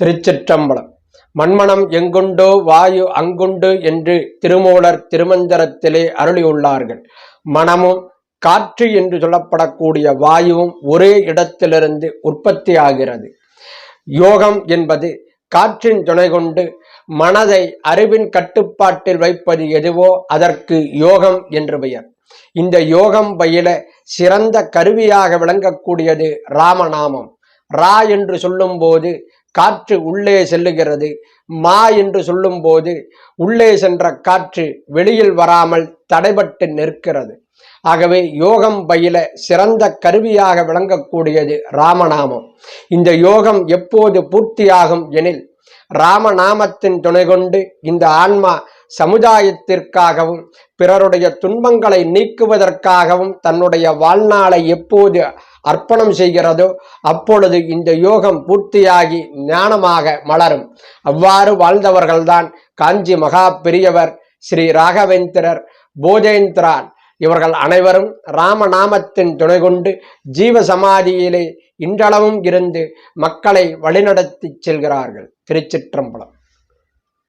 திருச்சிற்றம்பலம். மண்மனம் எங்குண்டோ வாயு அங்குண்டு என்று திருமூலர் திருமந்திரத்திலே அருளியுள்ளார்கள். மனமும் காற்று என்று சொல்லப்படக்கூடிய வாயுவும் ஒரே இடத்திலிருந்து உற்பத்தி ஆகிறது யோகம் என்பது காற்றின் துணை கொண்டு மனதை அறிவின் கட்டுப்பாட்டில் வைப்பது எதுவோ அதற்கு யோகம் என்று பெயர். இந்த யோகம் பயில சிறந்த கருவியாக விளங்கக்கூடியது ராமநாமம். ரா என்று சொல்லும்போது காற்று உள்ளே செல்லுகிறது. மா என்று சொல்லும்போது உள்ளே சென்ற காற்று வெளியில் வராமல் தடைபட்டு நிற்கிறது. ஆகவே யோகம் பயில சிறந்த கருவியாக விளங்கக்கூடியது ராமநாமம். இந்த யோகம் எப்போது பூர்த்தியாகும் எனில் ராமநாமத்தின் துணை கொண்டு இந்த ஆன்மா சமுதாயத்திற்காகவும் பிறருடைய துன்பங்களை நீக்குவதற்காகவும் தன்னுடைய வாழ்நாளை எப்போது அர்ப்பணம் செய்கிறதோ அப்பொழுது இந்த யோகம் பூர்த்தியாகி ஞானமாக மலரும். அவ்வாறு வாழ்ந்தவர்கள்தான் காஞ்சி மகா பெரியவர் ஸ்ரீ ராகவேந்திரர் போதேந்திரான் இவர்கள் அனைவரும் ராமநாமத்தின் துணை கொண்டு ஜீவ சமாதியிலே இன்றளவும் இருந்து மக்களை வழிநடத்தி செல்கிறார்கள். திருச்சிற்றம்பலம்.